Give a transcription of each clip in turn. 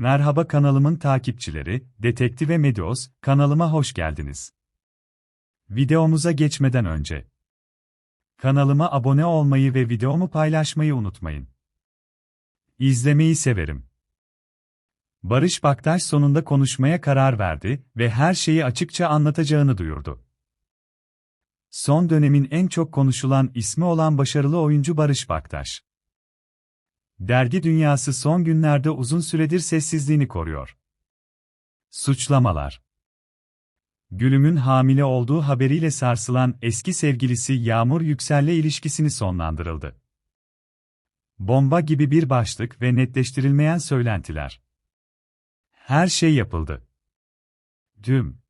Merhaba kanalımın takipçileri, Detektif ve Medios, kanalıma hoş geldiniz. Videomuza geçmeden önce kanalıma abone olmayı ve videomu paylaşmayı unutmayın. İzlemeyi severim. Barış Baktaş sonunda konuşmaya karar verdi ve her şeyi açıkça anlatacağını duyurdu. Son dönemin en çok konuşulan ismi olan başarılı oyuncu Barış Baktaş. Dergi dünyası son günlerde uzun süredir sessizliğini koruyor. Suçlamalar Gülüm'ün hamile olduğu haberiyle sarsılan eski sevgilisi Yağmur Yüksel'le ilişkisini sonlandırıldı. Bomba gibi bir başlık ve netleştirilmeyen söylentiler. Her şey yapıldı. Düm.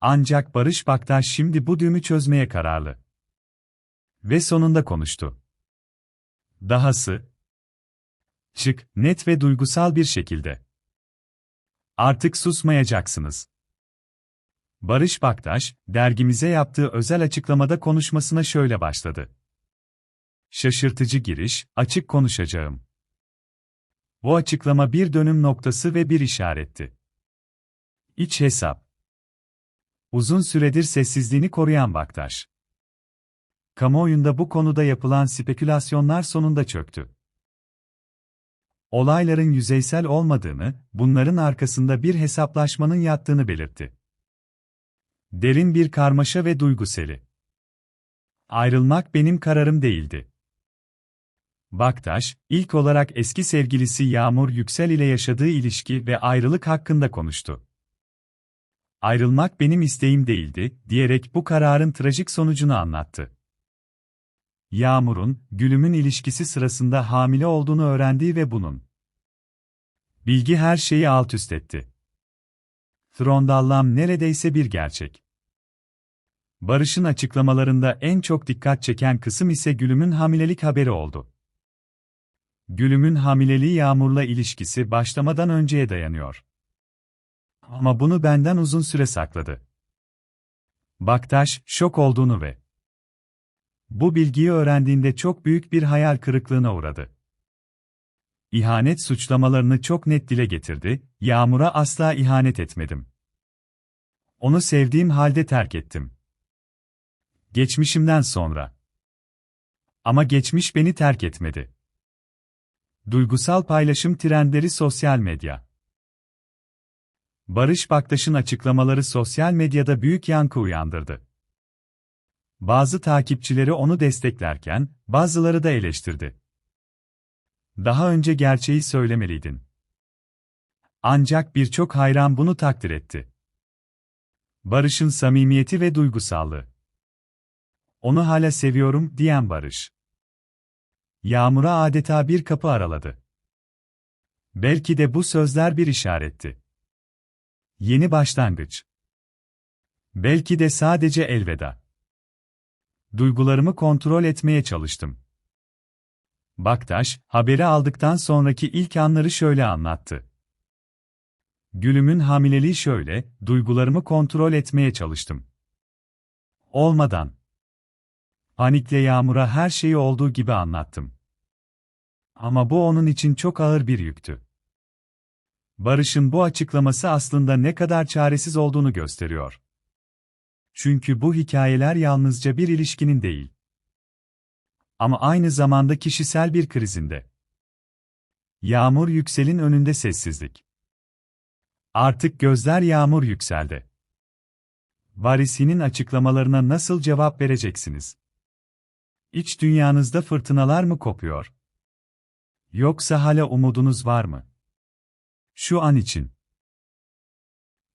Ancak Barış Baktaş şimdi bu düğümü çözmeye kararlı. Ve sonunda konuştu. Dahası, Çık, net ve duygusal bir şekilde. Artık susmayacaksınız. Barış Baktaş, dergimize yaptığı özel açıklamada konuşmasına şöyle başladı. Şaşırtıcı giriş, açık konuşacağım. Bu açıklama bir dönüm noktası ve bir işaretti. İç hesap. Uzun süredir sessizliğini koruyan Baktaş. Kamuoyunda bu konuda yapılan spekülasyonlar sonunda çöktü olayların yüzeysel olmadığını, bunların arkasında bir hesaplaşmanın yattığını belirtti. Derin bir karmaşa ve duyguseli. Ayrılmak benim kararım değildi. Baktaş, ilk olarak eski sevgilisi Yağmur Yüksel ile yaşadığı ilişki ve ayrılık hakkında konuştu. Ayrılmak benim isteğim değildi, diyerek bu kararın trajik sonucunu anlattı. Yağmur'un, Gülüm'ün ilişkisi sırasında hamile olduğunu öğrendiği ve bunun bilgi her şeyi alt üst etti. Trondallam neredeyse bir gerçek. Barış'ın açıklamalarında en çok dikkat çeken kısım ise Gülüm'ün hamilelik haberi oldu. Gülüm'ün hamileliği Yağmur'la ilişkisi başlamadan önceye dayanıyor. Ama bunu benden uzun süre sakladı. Baktaş, şok olduğunu ve bu bilgiyi öğrendiğinde çok büyük bir hayal kırıklığına uğradı. İhanet suçlamalarını çok net dile getirdi, Yağmur'a asla ihanet etmedim. Onu sevdiğim halde terk ettim. Geçmişimden sonra. Ama geçmiş beni terk etmedi. Duygusal paylaşım trendleri sosyal medya. Barış Baktaş'ın açıklamaları sosyal medyada büyük yankı uyandırdı. Bazı takipçileri onu desteklerken, bazıları da eleştirdi. Daha önce gerçeği söylemeliydin. Ancak birçok hayran bunu takdir etti. Barış'ın samimiyeti ve duygusallığı. Onu hala seviyorum diyen Barış. Yağmur'a adeta bir kapı araladı. Belki de bu sözler bir işaretti. Yeni başlangıç. Belki de sadece elveda. Duygularımı kontrol etmeye çalıştım. Baktaş, haberi aldıktan sonraki ilk anları şöyle anlattı. Gülümün hamileliği şöyle, duygularımı kontrol etmeye çalıştım. Olmadan. Panikle Yağmur'a her şeyi olduğu gibi anlattım. Ama bu onun için çok ağır bir yüktü. Barış'ın bu açıklaması aslında ne kadar çaresiz olduğunu gösteriyor. Çünkü bu hikayeler yalnızca bir ilişkinin değil ama aynı zamanda kişisel bir krizinde. Yağmur Yüksel'in önünde sessizlik. Artık gözler Yağmur Yüksel'de. Varisi'nin açıklamalarına nasıl cevap vereceksiniz? İç dünyanızda fırtınalar mı kopuyor? Yoksa hala umudunuz var mı? Şu an için.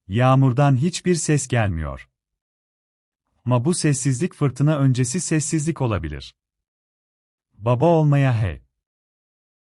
Yağmurdan hiçbir ses gelmiyor. Ama bu sessizlik fırtına öncesi sessizlik olabilir. Baba olmaya he.